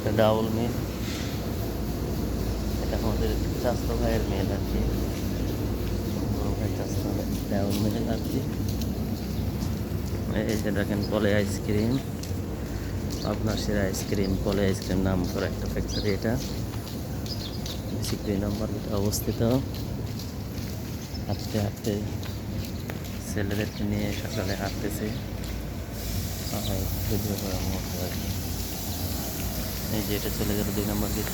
একটা ডাউল মেল এটা আমাদের চাস্তো ভাইয়ের মেল আর কি। ডাউল মিল আর কি এই যে দেখেন পলে আইসক্রিম আপনার সেরা আইসক্রিম পলে আইসক্রিম নাম করে একটা ফ্যাক্টরি এটা। সিক্রি নাম্বার অবস্থিত। হাঁটতে হাঁটতে ছেলেদেরকে নিয়ে সকালে হাঁটতেছে। ভিডিও করার মতো। এই যে এটা চলে গেল দুই নম্বর গেট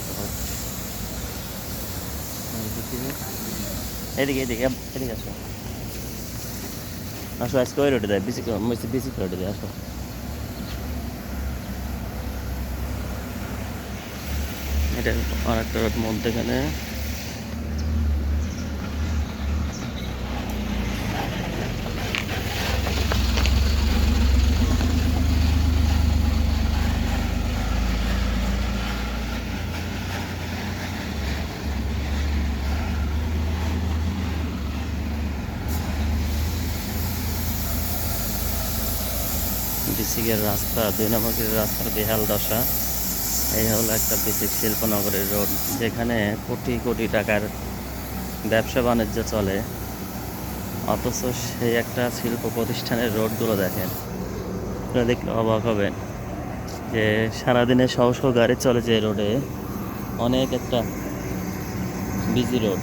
এদিকে এদিকে এদিকে আসো। আসো, আজকে ওই রোডে দেয় বেশি রোডে দেয় আসো। এটা আর একটা রোড মধ্যেখানে বিসিকের রাস্তা দুই নম্বর রাস্তার বেহাল দশা। এই হলো একটা বিসিক শিল্পনগরের রোড, যেখানে কোটি কোটি টাকার ব্যবসা বাণিজ্য চলে। অথচ সেই একটা শিল্প প্রতিষ্ঠানের রোডগুলো দেখেন। আপনারা দেখলে অবাক হবেন যে সারাদিনে শহ শহ গাড়ি চলে যে রোডে। অনেক একটা বিজি রোড।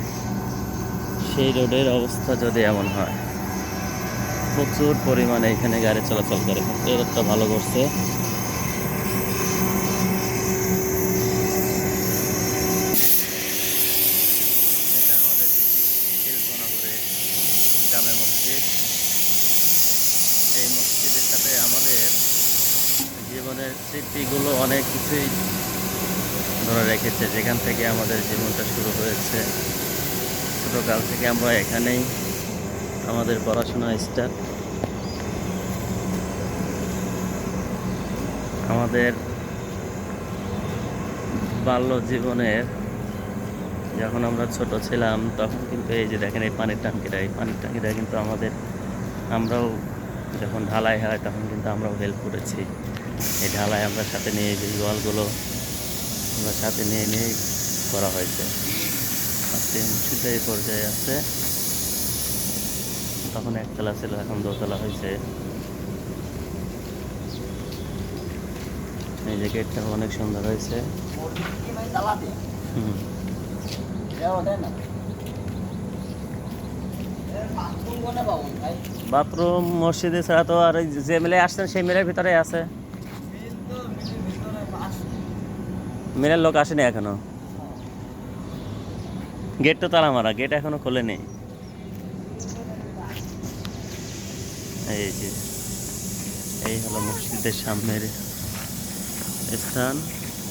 সেই রোডের অবস্থা যদি এমন হয় প্রচুর পরিমাণে এখানে গাড়ি চলাচল করে। এই রোডটা ভালো করছে। জামে মসজিদ। এই মসজিদের সাথে আমাদের জীবনের স্মৃতিগুলো অনেক কিছুই ধরে রেখেছে। যেখান থেকে আমাদের জীবনটা শুরু হয়েছে। ছোটোকাল থেকে আমরা এখানেই আমাদের পড়াশোনা স্টার্ট আমাদের বাল্য জীবনের যখন আমরা ছোট ছিলাম, তখন কিন্তু এই যে দেখেন, এই পানির ট্যাঙ্কিটা এই পানির ট্যাঙ্কিটা কিন্তু আমাদের, আমরাও যখন ঢালাই হয়, তখন কিন্তু আমরাও হেল্প করেছি। এই ঢালাই আমরা সাথে নিয়ে যে জলগুলো আমরা সাথে নিয়ে নিয়ে করা হয়েছে। আজকে মুর্শিদা এই পর্যায়ে আছে। তখন একতলা ছিল, এখন দোতলা হয়েছে। এই যে গেটটা অনেক সুন্দর হয়েছে। বাথরুম, মসজিদে ছাড়া তো আর যে মেলে আসছেন, সেই মেলের ভিতরে আছে। মেলের লোক আসেনি এখনও। গেট তো তালা মারা, গেট এখনও খোলেনি এই যে এই হলো মসজিদের সামনের স্থান।